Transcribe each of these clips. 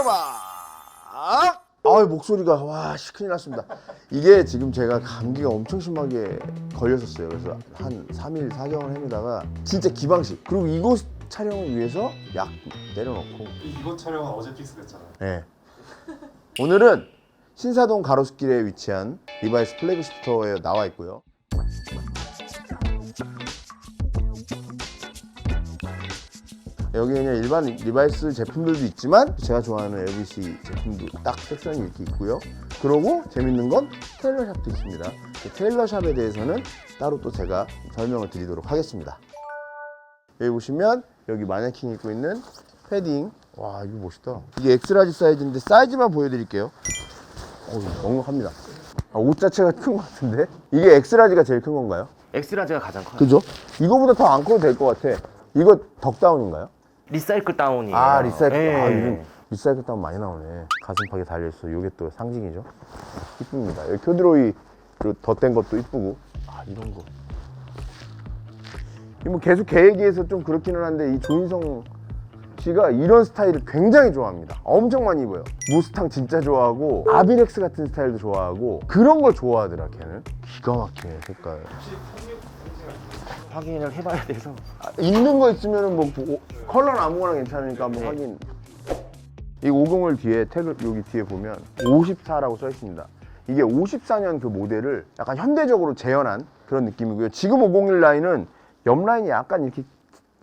오르막 아 목소리가 와 씨, 큰일 났습니다 이게 지금 제가 감기가 엄청 심하게 걸렸었어요 그래서 한 3일 사경을 헤매다가 진짜 기방식 그리고 이곳 촬영을 위해서 약 내려놓고 이번 촬영은 어제 픽스됐잖아요. 네. 오늘은 신사동 가로수길에 위치한 리바이스 플래그십 스토어에 나와 있고요. 여기 그냥 일반 리바이스 제품들도 있지만 제가 좋아하는 LBC 제품도 딱 섹션이 이렇게 있고요. 그리고 재밌는 건 테일러샵도 있습니다. 그 테일러샵에 대해서는 따로 또 제가 설명을 드리도록 하겠습니다. 여기 보시면 여기 마네킹 입고 있는 패딩 와 이거 멋있다 이게 엑스라지 사이즈인데 사이즈만 보여드릴게요 어우 넉넉합니다 아, 옷 자체가 큰 것 같은데 이게 엑스라지가 제일 큰 건가요? 엑스라지가 가장 커요. 그죠? 이거보다 더 안 커도 될 것 같아 이거 덕다운인가요? 리사이클 다운이에요. 아 리사이클 예. 아 요즘 리사이클 다운 많이 나오네 가슴팍에 달려있어 이게 또 상징이죠 이쁩니다 여기 큐드로이 그 덧댄 것도 이쁘고 아 이런 거 이뭐 계속 계획에서 좀 그렇기는 한데 이 조인성 씨가 이런 스타일을 굉장히 좋아합니다. 엄청 많이 입어요. 무스탕 진짜 좋아하고 아비렉스 같은 스타일도 좋아하고 그런 걸 좋아하더라 걔는. 기가 막히네 색깔. 확인을 해봐야 돼서. 아, 있는 거 있으면은 뭐 오- 컬러는 아무거나 괜찮으니까 한번 네. 확인. 이 50을 뒤에 태그 여기 뒤에 보면 54라고 써 있습니다. 이게 54년 그 모델을 약간 현대적으로 재현한 그런 느낌이고요. 지금 501 라인은 옆 라인이 약간 이렇게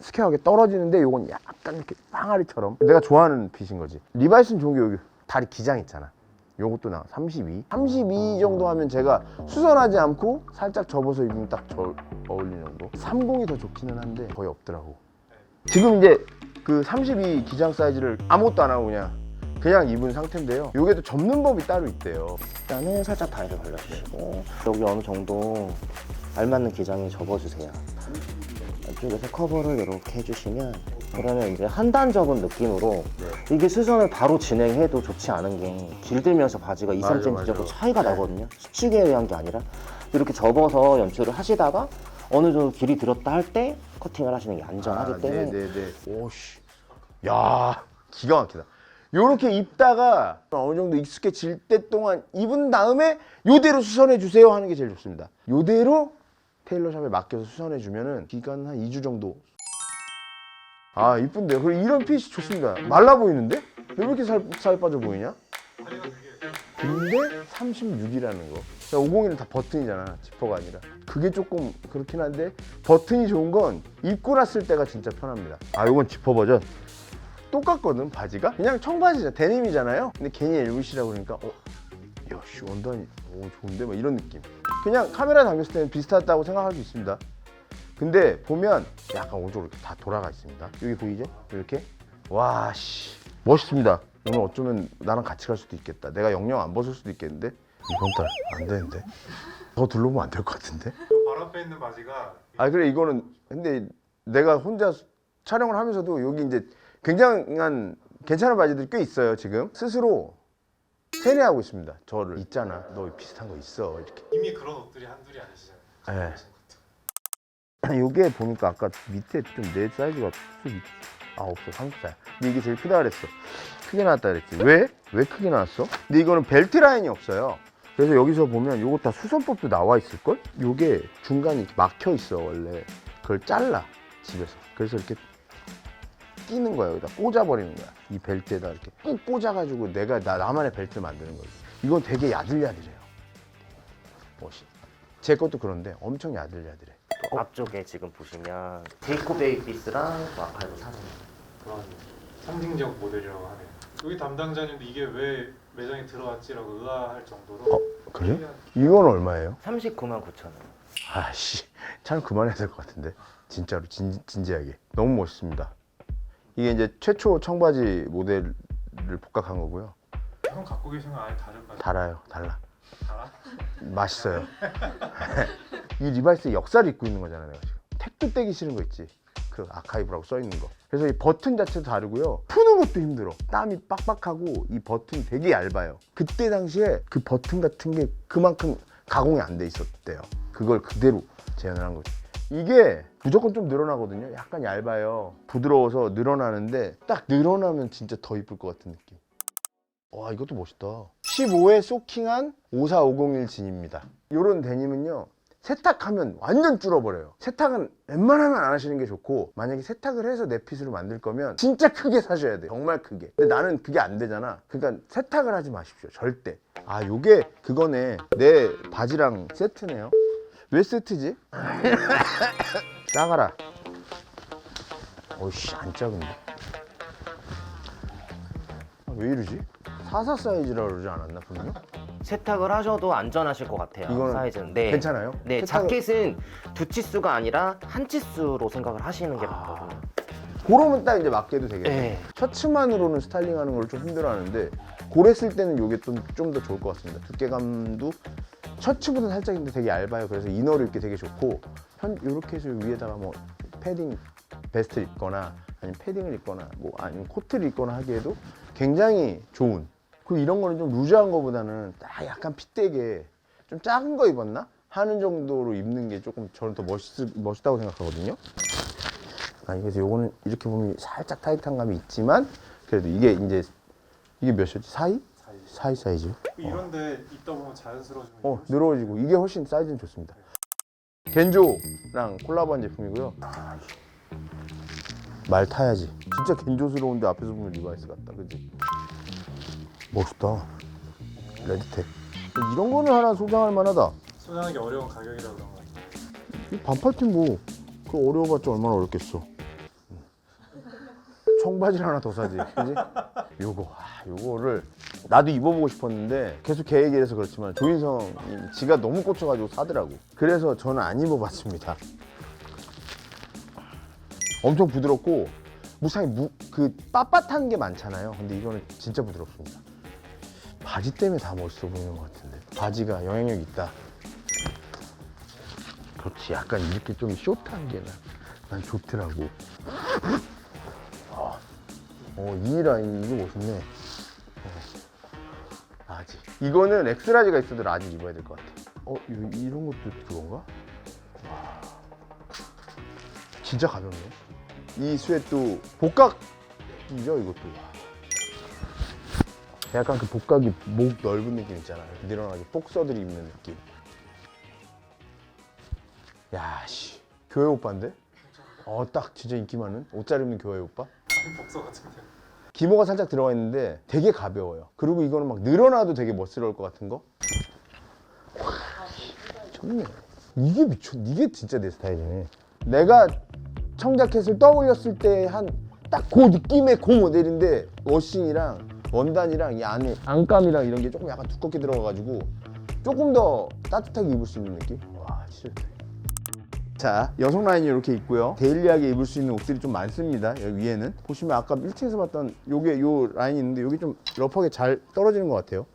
스퀘어하게 떨어지는데 요건 약간 이렇게 빵아리처럼 내가 좋아하는 핏인 거지. 리바이스는 좋은 게 여기 다리 기장 있잖아. 요것도 나 32. 32 정도 하면 제가 수선하지 않고 살짝 접어서 입으면 딱 저 어울리는 정도. 30이 더 좋기는 한데 거의 없더라고. 지금 이제 그 32 기장 사이즈를 아무것도 안 하고 그냥 그냥 입은 상태인데요. 요게 또 접는 법이 따로 있대요. 일단은 살짝 다리를 벌려주시고 여기 어느 정도 알맞는 기장에 접어주세요. 이쪽에서 커버를 이렇게 해주시면 그러면 이제 한단 접은 느낌으로 이게 수선을 바로 진행해도 좋지 않은 게 길들면서 바지가 2, 맞아, 3cm 맞아. 정도 차이가 네. 나거든요. 수축에 의한 게 아니라 이렇게 접어서 연출을 하시다가 어느 정도 길이 들었다 할 때 커팅을 하시는 게 안전하기 아, 때문에 네네네. 오씨. 야 기가 막히다. 요렇게 입다가 어느 정도 익숙해질 때 동안 입은 다음에 요대로 수선해 주세요 하는 게 제일 좋습니다. 요대로 테일러샵에 맡겨서 수선해 주면은 기간 한 2주 정도. 아 이쁜데요. 그리고 이런 핏이 좋습니다. 말라 보이는데? 왜 이렇게 살, 살 빠져 보이냐? 근데 36이라는 거. 501은 다 버튼이잖아. 지퍼가 아니라. 그게 조금 그렇긴 한데 버튼이 좋은 건 입고 났을 때가 진짜 편합니다. 아, 요건 지퍼 버전. 똑같거든, 바지가. 그냥 청바지잖아. 데님이잖아요. 근데 괜히 LVC라고 그러니까 어, 야, 씨, 원단이 오, 좋은데? 막 이런 느낌. 그냥 카메라 당겼을 때는 비슷하다고 생각할 수 있습니다. 근데 보면 약간 오른쪽으로 다 돌아가 있습니다. 여기 보이죠? 이렇게. 와, 씨. 멋있습니다. 오늘 어쩌면 나랑 같이 갈 수도 있겠다. 내가 영영 안 벗을 수도 있겠는데? 이번 달 안 되는데? 더 둘러보면 안 될 것 같은데? 바로 앞에 있는 바지가 아, 그래, 이거는. 근데 내가 혼자 촬영을 하면서도 여기 이제 굉장한 괜찮은 바지들이 꽤 있어요, 지금. 스스로 세뇌하고 있습니다. 저를. 있잖아. 너 비슷한 거 있어. 이렇게. 이미 그런 옷들이 한둘이 아니시잖아요. 네. 요게 보니까 아까 밑에 좀 내 사이즈가. 아 없어. 34야 근데 이게 제일 크다 그랬어. 크게 나왔다 그랬지. 왜? 왜 크게 나왔어? 근데 이거는 벨트 라인이 없어요. 그래서 여기서 보면 요거 다 수선법도 나와 있을걸? 요게 중간이 막혀 있어 원래. 그걸 잘라 집에서. 그래서 이렇게 끼는 거야 여기다. 꽂아버리는 거야. 이 벨트에다 이렇게 꾹 꽂아가지고 내가 나, 나만의 벨트를 만드는 거지. 이건 되게 야들야들해요. 멋이 제 것도 그런데 엄청 야들야들해. 또 앞쪽에 지금 보시면 데이코 베이피스랑 아카이브 사진 그런 상징적 모델이라고 하네요. 여기 담당자님도 이게 왜 매장에 들어왔지라고 의아할 정도로 어, 그래? 이건 얼마예요? 39만 9천 원. 아씨 참 그만해야 될 것 같은데 진짜로 진, 진지하게 너무 멋있습니다 이게 이제 최초 청바지 모델을 복각한 거고요 형 갖고 계신 건 아예 다른 바지. 달아요 달라 달아? 맛있어요 이 리바이스 역사를 입고 있는 거잖아 내가 지금. 택도 떼기 싫은 거 있지. 그 아카이브라고 써 있는 거. 그래서 이 버튼 자체도 다르고요. 푸는 것도 힘들어. 땀이 빡빡하고 이 버튼이 되게 얇아요. 그때 당시에 그 버튼 같은 게 그만큼 가공이 안 돼 있었대요. 그걸 그대로 재현을 한 거지. 이게 무조건 좀 늘어나거든요. 약간 얇아요. 부드러워서 늘어나는데 딱 늘어나면 진짜 더 이쁠 것 같은 느낌. 와 이것도 멋있다. 15에 소킹한 54501 진입니다. 요런 데님은요 세탁하면 완전 줄어버려요. 세탁은 웬만하면 안 하시는 게 좋고 만약에 세탁을 해서 내 핏으로 만들 거면 진짜 크게 사셔야 돼 정말 크게. 근데 나는 그게 안 되잖아. 그러니까 세탁을 하지 마십시오 절대. 아 요게 그거네. 내 바지랑 세트네요. 왜 세트지? 작아라. 어이씨 안 작은데? 아, 왜 이러지? 44 사이즈라 그러지 않았나 분명? 세탁을 하셔도 안전하실 것 같아요. 이거는 사이즈는. 네. 괜찮아요? 네, 세탁을- 자켓은 두 치수가 아니라 한 치수로 생각을 하시는 게 맞거든요. 그러면 딱 이제 맞게 해도 되겠네 네. 셔츠만으로는 스타일링하는 걸 좀 힘들어하는데 고랬을 때는 이게 좀더 좋을 것 같습니다 두께감도 셔츠보다 살짝인데 되게 얇아요 그래서 이너를 입기 되게 좋고 현 이렇게 해서 위에다가 뭐 패딩 베스트 를 입거나 아니면 패딩을 입거나 뭐 아니면 코트를 입거나 하기에도 굉장히 좋은 그리고 이런 거는 좀 루즈한 거보다는 딱 약간 핏되게 좀 작은 거 입었나 하는 정도로 입는 게 조금 저는 더 멋있, 멋있다고 생각하거든요 아, 그래서 요거는 이렇게 보면 살짝 타이트한 감이 있지만 그래도 이게 이제 이게 몇이었지? 사이? 사이. 사이 사이즈. 이런데 입다 보면 자연스러워지면 어, 늘어지고 이게 훨씬 사이즈는 좋습니다. 겐조랑 콜라보한 제품이고요. 말 타야지. 진짜 겐조스러운데 앞에서 보면 리바이스 같다. 그지? 멋있다. 레드텍. 이런 거는 하나 소장할 만하다. 소장하기 어려운 가격이라 그런 거 같아요. 이 반팔티 뭐, 그 어려워봤자 얼마나 어렵겠어. 청바지를 하나 더 사지, 그지? 요거, 아, 요거를 나도 입어보고 싶었는데 계속 계획이라서 그렇지만 조인성이 지가 너무 꽂혀가지고 사더라고. 그래서 저는 안 입어봤습니다. 엄청 부드럽고 무상히 무, 그 빳빳한 게 많잖아요. 근데 이거는 진짜 부드럽습니다. 바지 때문에 다 멋있어 보이는 것 같은데 바지가 영향력 있다. 그렇지 약간 이렇게 좀 숏한 게 난 좋더라고 어, 어, 이 라인 이거 멋있네 어. 라지 이거는 엑스라지가 있어도 라지 입어야 될 것 같아 어 이, 이런 것도 그건가? 와. 진짜 가볍네 이 스웨트 복각이죠 이것도 약간 그 복각이 목 넓은 느낌 있잖아 이렇게 늘어나게 복서들이 입는 느낌 야, 씨. 교회 오빠인데? 어, 딱 진짜 인기 많은 옷 잘 입는 교회 오빠? 복서 같은데. 기모가 살짝 들어가 있는데 되게 가벼워요. 그리고 이거는 막 늘어나도 되게 멋스러울 것 같은 거? 와, 미쳤네. 이게 미쳤, 이게 진짜 내 스타일이네. 내가 청자켓을 떠올렸을 때 한 딱 그 느낌의 그 모델인데 워싱이랑 원단이랑 이 안에 안감이랑 이런 게 조금 약간 두껍게 들어가가지고 조금 더 따뜻하게 입을 수 있는 느낌? 와, 진짜. 자 여성 라인이 이렇게 있고요. 데일리하게 입을 수 있는 옷들이 좀 많습니다. 여기 위에는. 보시면 아까 1층에서 봤던 요게 요 라인이 있는데 여기 좀 러프하게 잘 떨어지는 것 같아요.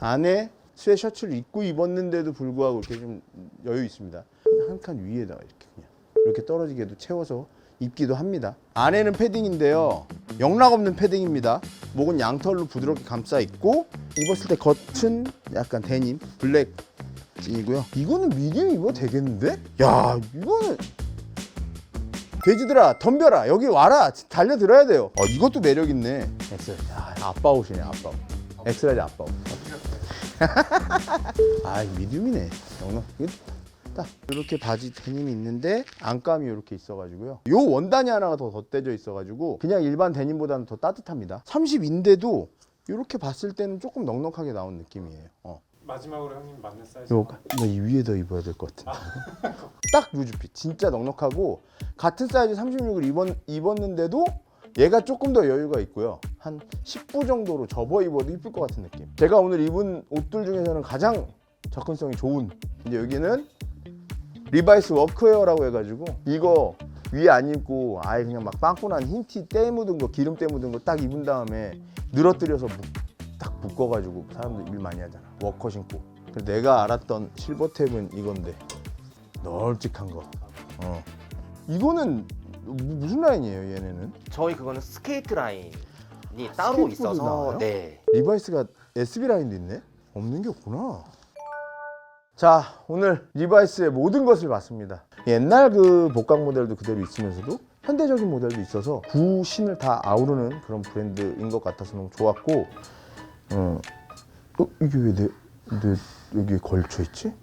안에 스웨 셔츠를 입고 입었는데도 불구하고 이렇게 좀 여유 있습니다. 한 칸 위에다가 이렇게 그냥 이렇게 떨어지게도 채워서 입기도 합니다 안에는 패딩인데요 영락 없는 패딩입니다 목은 양털로 부드럽게 감싸 있고 입었을 때 겉은 약간 데님 블랙 찐이고요. 이거는 미디움 입어도 되겠는데? 야, 이거는 돼지들아 덤벼라 여기 와라 달려들어야 돼요. 어, 이것도 매력 있네. 엑스, 야, 아빠 옷이네 아빠 옷. 엑스라지 아빠 옷. 아, 미디움이네. 영롱. 딱 이렇게 바지 데님이 있는데 안감이 이렇게 있어가지고요. 요 원단이 하나가 더 덧대져 있어가지고 그냥 일반 데님보다는 더 따뜻합니다. 30인데도 이렇게 봤을 때는 조금 넉넉하게 나온 느낌이에요. 어. 마지막으로 형님 맞는 사이즈. 이거 나이 위에다 입어야 될 것 같은데 딱 루즈핏 진짜 넉넉하고 같은 사이즈 36을 입었, 입었는데도 얘가 조금 더 여유가 있고요 한 10부 정도로 접어 입어도 이쁠 것 같은 느낌 제가 오늘 입은 옷들 중에서는 가장 접근성이 좋은 이제 여기는 리바이스 워크웨어라고 해가지고 이거 위에 안 입고 아예 그냥 막 빵꾸 난 흰티 때 묻은 거 기름 때 묻은 거 딱 입은 다음에 늘어뜨려서 묶- 딱 묶어가지고 사람들 일 많이 하잖아 워커 신고 내가 알았던 실버탭은 이건데 널찍한 거 어. 이거는 무- 무슨 라인이에요 얘네는? 저희 그거는 스케이트 라인이 따로 스케이트보드 있어서 나와요? 네. 리바이스가 SB 라인도 있네? 없는 게 없구나. 자, 오늘 리바이스의 모든 것을 봤습니다. 옛날 그 복각 모델도 그대로 있으면서도 현대적인 모델도 있어서 구신을 다 아우르는 그런 브랜드인 것 같아서 너무 좋았고 어, 어 이게 왜 내 내 여기 걸쳐 있지?